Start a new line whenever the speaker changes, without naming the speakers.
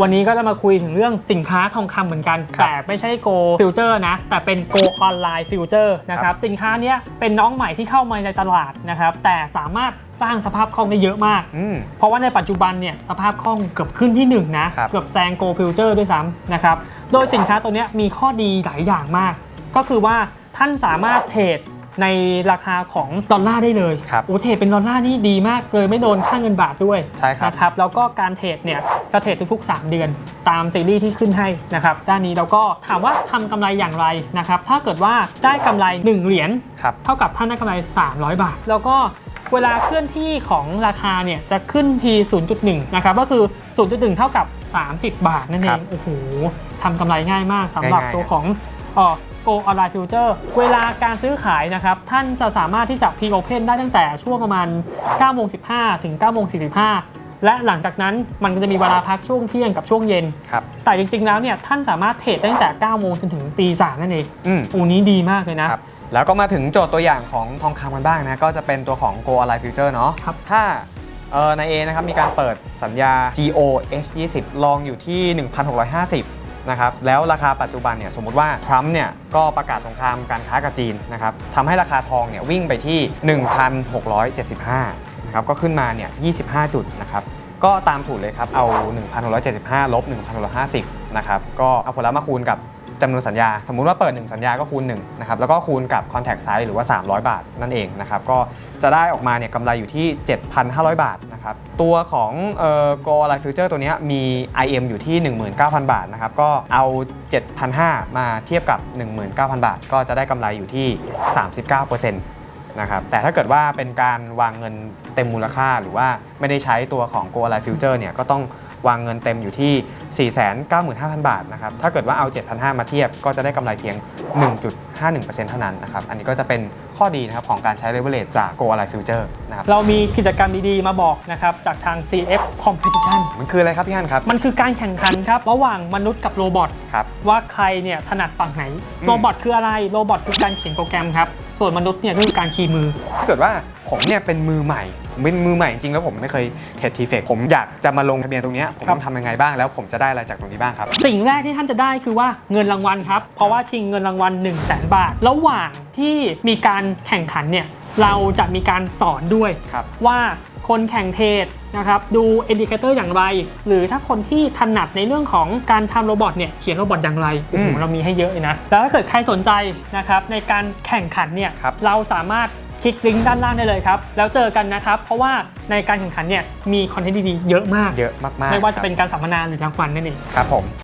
วันนี้ก็จะมาคุยถึงเรื่องสินค้าทองคำเหมือนกัน
ครับ
แต่ไม่ใช่ Go Future นะ แต่เป็น Go Online Future นะครับสินค้าเนี้ยเป็นน้องใหม่ที่เข้ามาในตลาดนะครับ แต่สามารถสร้างสภาพคล่องได้เยอะมาก
อืม
เพราะว่าในปัจจุบันเนี่ยสภาพคล่องเกือบขึ้นที่ 1 นะ
ครับ
เกือบแซง Go Future ด้วยซ้ำนะครับ โดยสินค้าตัวเนี้ยมีข้อดีหลายอย่างมาก ก็คือว่าท่านสามารถเทรด ในราคาของดอลลาร์ได้เลย
ครับ
โอ้เทรดเป็นดอลลาร์นี่ดีมากเลยไม่โดนค่าเงินบาทด้วย
ใช่ครับ
นะครับแล้วก็การเทรดเนี่ยจะเทรดทุกๆ 3 เดือน ตามซีรีส์ที่ขึ้นให้นะครับด้านนี้เราก็ถามว่าทำกำไรอย่างไรนะครับถ้าเกิดว่าได้กำไร 1 เหรียญ
ครับ
เท่ากับท่านได้กำไร 300 บาท แล้วก็เวลาเคลื่อนที่ของราคาเนี่ยจะขึ้นที 0.1 นะครับก็คือ 0.1 เท่ากับ 30 บาทนั่นเอ
ครั
ง
บ
โอ้โหทำกำไรง่ายมากสำหรับ
ง่ายๆ
ตัวของเอ่อ Go Online Future เวลาการซื้อขายนะครับ ท่านจะสามารถที่จะ Pre Open ได้ตั้งแต่ช่วงประมาณ9โมง15 ถึง9โมง45 และหลังจากนั้นมันก็จะมีเวลาพักช่วงเที่ยงกับช่วงเย็น
ครับ
แต่จริงๆแล้วเนี่ยท่านสามารถเทรดได้ตั้งแต่9โมงจนถึงตี3นั่นเอง
อืม
โอ้นี้ดีมากเลยนะ
ครับ แล้วก็มาถึงโจทย์ตัวอย่างของทองคำกันบ้างนะ ก็จะเป็นตัวของ Go Align Future เนาะ
ครับ
ถ้าเออใน A นะครับ มีการเปิดสัญญา GO H 20ลองอยู่ที่ 1,650 นะครับแล้วราคาปัจจุบันเนี่ยสมมติว่าทรัมป์เนี่ยก็ประกาศสงครามการค้ากับจีนนะครับทำให้ราคาทองเนี่ยวิ่งไปที่ 1,675นะครับก็ขึ้นมาเนี่ย25 จุดนะครับก็ตามถูกเลยครับเอา 1,675ลบ1,650นะครับก็เอาผลลัพธ์มาคูณกับ จำนวนสัญญา สมมุติว่าเปิด 1 สัญญาก็คูณ1นะครับแล้วก็คูณกับ contact size หรือว่า 300 บาทนั่นเองนะครับก็จะได้ออกมาเนี่ยกำไรอยู่ที่ 7,500 บาทนะครับตัวของเอ่อ Go Align Future ตัวนี้มี IM อยู่ที่ 19,000 บาทนะครับก็เอา 7,500 มาเทียบกับ 19,000 บาท ก็จะได้กำไรอยู่ที่ 39%นะครับแต่ถ้าเกิดว่าเป็นการวางเงินเต็มมูลค่าหรือว่าไม่ได้ใช้ตัวของ Go Align Future เนี่ยก็ต้อง วางเงินเต็มอยู่ที่ 495,000 บาทนะครับ ถ้าเกิดว่าเอา 7,500 มาเทียบ ก็จะได้กำไรเพียง 1.51%เท่านั้นนะครับ อันนี้ก็จะเป็นข้อดีนะครับของการใช้ leverage จาก Go Align Future นะครับ
เรามีกิจกรรมดีๆ มาบอกนะครับ จากทาง CF Competition
มันคืออะไรครับพี่ฮันครับ
มันคือการแข่งขันครับ ระหว่างมนุษย์กับโรบอท
ครับ
ว่าใครเนี่ยถนัดฝั่งไหน
อืม
โรบอทคืออะไร โรบอทคือการเขียนโปรแกรมครับ ส่วนมนุษย์เนี่ยก็คือการคีย์มือ
ถ้าเกิดว่าผมเนี่ยเป็นมือใหม่ผมเป็นมือใหม่จริงๆแล้วผมไม่เคยเทรดทีเฟกผมอยากจะมาลงทะเบียนตรงเนี้ยผม
ครับ
ต้องทำยังไงบ้างแล้วผมจะได้อะไรจากตรงนี้บ้างครับ
สิ่งแรกที่ท่านจะได้คือว่าเงินรางวัลครับ เพราะว่าชิงเงินรางวัล1 0 0 0 0แบาท ระหว่างที่มีการแข่งขันเนี่ยเราจะมีการสอนด้วย
ครับ
ว่า คนแข่งเทรดนะครับดูอินดิเคเตอร์อย่างไร หรือถ้าคนที่ถนัดในเรื่องของการทำโรบอทเนี่ยเขียนโรบอทอย่างไรโอ้โห
อืม
เรามีให้เยอะเลยนะ แล้วถ้าเกิดใครสนใจนะครับในการแข่งขันเนี่ย
ครับ
เราสามารถคลิกลิงก์ด้านล่างได้เลยครับ แล้วเจอกันนะครับ เพราะว่าในการแข่งขันเนี่ยมีคอนเทนต์ดีๆเยอะมาก
เยอะมากๆ
ไม่ว่าจะ
ครับ
เป็นการสัมมนาหรือรางวัลนั่นเอง
ครับผม